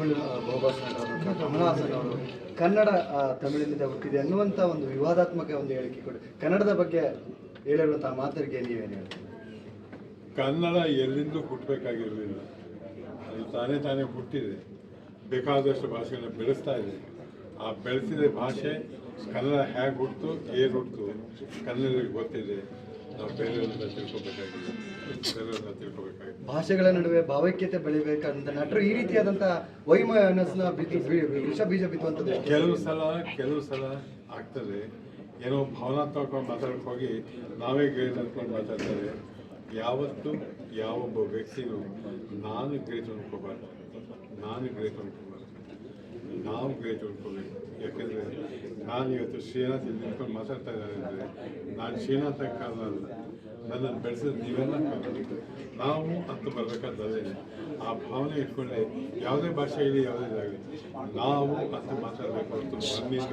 ತಮಿಳು ಅವರು ನಟರಾದಂಥ ಕಮಲ್ ಅವರು ಕನ್ನಡ ತಮಿಳಿನಿಂದ ಹುಟ್ಟಿದೆ ಅನ್ನುವಂಥ ಒಂದು ವಿವಾದಾತ್ಮಕ ಒಂದು ಹೇಳಿಕೆ ಕೊಡಿ. ಕನ್ನಡದ ಬಗ್ಗೆ ಹೇಳಿರುವಂತಹ ಮಾತರಿಗೆ ನೀವೇನು ಹೇಳ್ತೀರಿ? ಕನ್ನಡ ಎಲ್ಲಿಂದೂ ಹುಟ್ಟಬೇಕಾಗಿರಲಿಲ್ಲ. ಅದು ತಾನೇ ತಾನೇ ಹುಟ್ಟಿದೆ. ಬೇಕಾದಷ್ಟು ಭಾಷೆಗಳನ್ನ ಬೆಳೆಸ್ತಾ ಇದೆ. ಆ ಬೆಳೆಸಿದ ಭಾಷೆ ಕನ್ನಡ ಹೇಗೆ ಹುಟ್ಟಿತು ಏನು ಹುಟ್ಟಿತು ಕನ್ನಡಿಗೆ ಗೊತ್ತಿದೆ. ನಾವು ಬೇರೆಯವ್ರನ್ನ ತಿಳ್ಕೊಬೇಕಾಗಿದೆ. ಬೇರೆಯವ್ರನ್ನ ತಿಳ್ಕೊಬೇಕಾಗಿದೆ. ಭಾಷೆಗಳ ನಡುವೆ ಭಾವೈಕ್ಯತೆ ಬೆಳಿಬೇಕಂತ ನಟರು ಈ ರೀತಿಯಾದಂತಹ ವೈಮನಸ್ನ ಬಿದ್ದು ವಿಷ ಬೀಜ ಬಿದ್ದುವಂಥದ್ದು ಕೆಲವು ಸಲ ಕೆಲವು ಸಲ ಆಗ್ತದೆ. ಏನೋ ಭಾವನಾತ್ಮಕ ಮಾತಾಡಕ್ಕೆ ಹೋಗಿ ನಾವೇ ಗ್ರೇಟ್ ಅಂದ್ಕೊಂಡು ಮಾತಾಡ್ತಾರೆ. ಯಾವತ್ತು ಯಾವೊಬ್ಬ ವ್ಯಕ್ತಿಗೂ ನಾನು ಗ್ರೇಟ್ ಅನ್ಕೋಬಾರ್ದು ನಾನು ಗ್ರೇಟ್ ಅನ್ಕೋಬಾರ್ದು ನಾವು ಅನ್ಕೋಬೇಕು ಯಾಕೆಂದರೆ ನಾನು ಇವತ್ತು ಶ್ರೀನಾಥ್ ಇಲ್ಲಿ ನಿಂತ್ಕೊಂಡು ಮಾತಾಡ್ತಾ ಇದ್ದಾರೆ ಅಂದರೆ ನಾನು ಶ್ರೀನಾಥ ಕಾರಣ ಅಲ್ಲ. ನನ್ನನ್ನು ಬೆಳೆಸಿದ ನೀವೆಲ್ಲ ನಾವು ಅಂತ ಬರಬೇಕಾದ್ರೆ ಆ ಭಾವನೆ ಇಟ್ಕೊಂಡೆ ಯಾವುದೇ ಭಾಷೆ ಇಲ್ಲಿ ಯಾವುದೇ ಇದಾಗಲಿ ನಾವು ಅಂತ ಮಾತಾಡಬೇಕು ಹೊರತು ನಮ್ಮಿಂದ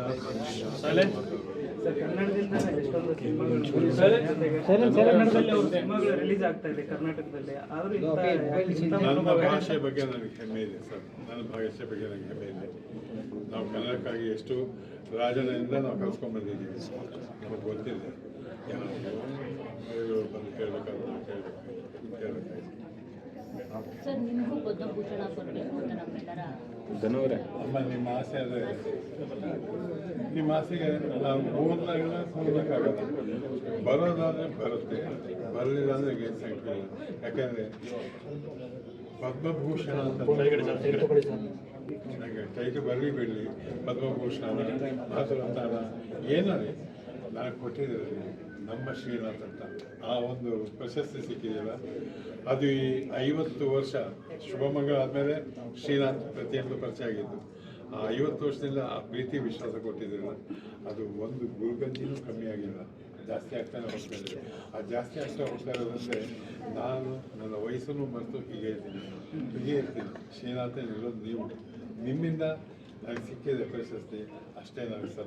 ನನ್ನ ಭಾಷೆ ಬಗ್ಗೆ ನನಗೆ ಹೆಮ್ಮೆ ಇದೆ ಸರ್. ನನ್ನ ಭಾಷೆ ಬಗ್ಗೆ ನನಗೆ ಹೆಮ್ಮೆ ಇದೆ. ನಾವು ಕನ್ನಡಕ್ಕಾಗಿ ಎಷ್ಟು ರಾಜನಿಂದ ನಾವು ಕಲ್ಸ್ಕೊಂಡ್ಬಂದಿದ್ದೀವಿ ನಮಗೆ ಗೊತ್ತಿದೆ ಯಾರು ಇವ್ರು ಬಂದು ಕೇಳಬೇಕಾದ್ರೆ ಕೇಳಬೇಕು ಕೇಳಬೇಕಾಯ್ತು ಸರ್ ನಿಮಗೂ ಪದ್ಮಭೂಷಣ ಬರಬೇಕು ಅಂತ ನಮ್ಮೆಲ್ಲರ ಅಮ್ಮ ನಿಮ್ಮ ಆಸೆ ಅದೇ. ನಿಮ್ಮ ಆಸೆಗೆ ನಾವು ಓದಲಾಗಿಲ್ಲ ಓದಕ್ಕಾಗಲ್ಲ ಬರೋದಾದ್ರೆ ಬರುತ್ತೆ. ಬರಲಿಲ್ಲ ಅಂದ್ರೆ ಏನು ಸಂಖ್ಯೆ ಯಾಕಂದರೆ ಯಾಕಂದ್ರೆ ಪದ್ಮಭೂಷಣ ಅಂತ ಟೈಟಲ್ ಬರಲಿ ಬಿಡಲಿ. ಪದ್ಮಭೂಷಣ ಮಾತುರಂತಾನ ಏನಾರೆ. ನಾನು ಕೊಟ್ಟಿದ್ದಾರೆ ನಮ್ಮ ಶ್ರೀನಾಥ್ ಅಂತ. ಆ ಒಂದು ಪ್ರಶಸ್ತಿ ಸಿಕ್ಕಿದೆಯಲ್ಲ? ಅದು ಈ ಐವತ್ತು ವರ್ಷ ಶುಭಮಂಗಳ ಆದಮೇಲೆ ಶ್ರೀನಾಥ್ ಪ್ರತಿಯೊಂದು ಪರಿಚಯ ಆಗಿದ್ದು. ಆ ಐವತ್ತು ವರ್ಷದಿಂದ ಆ ಪ್ರೀತಿ ವಿಶ್ವಾಸ ಕೊಟ್ಟಿದ್ದಿಲ್ಲ ಅದು ಒಂದು ಗುರುಗಂಜಿನೂ ಕಮ್ಮಿ ಆಗಿಲ್ಲ. ಜಾಸ್ತಿ ಆಗ್ತಾನೆ ಹೋಗ್ತಾ ಆ ಜಾಸ್ತಿ ಆಗ್ತಾ ಹೋಗ್ತಾ ಇರೋದಂದರೆ ನಾನು ನನ್ನ ವಯಸ್ಸನ್ನು ಮರೆತು ಹೀಗೆ ಇರ್ತೀನಿ ಹೀಗೆ ಇರ್ತೀನಿ. ಶ್ರೀನಾಥ ಇರೋದು ನೀವು. Mi minda, así que después de hasta en la mesa.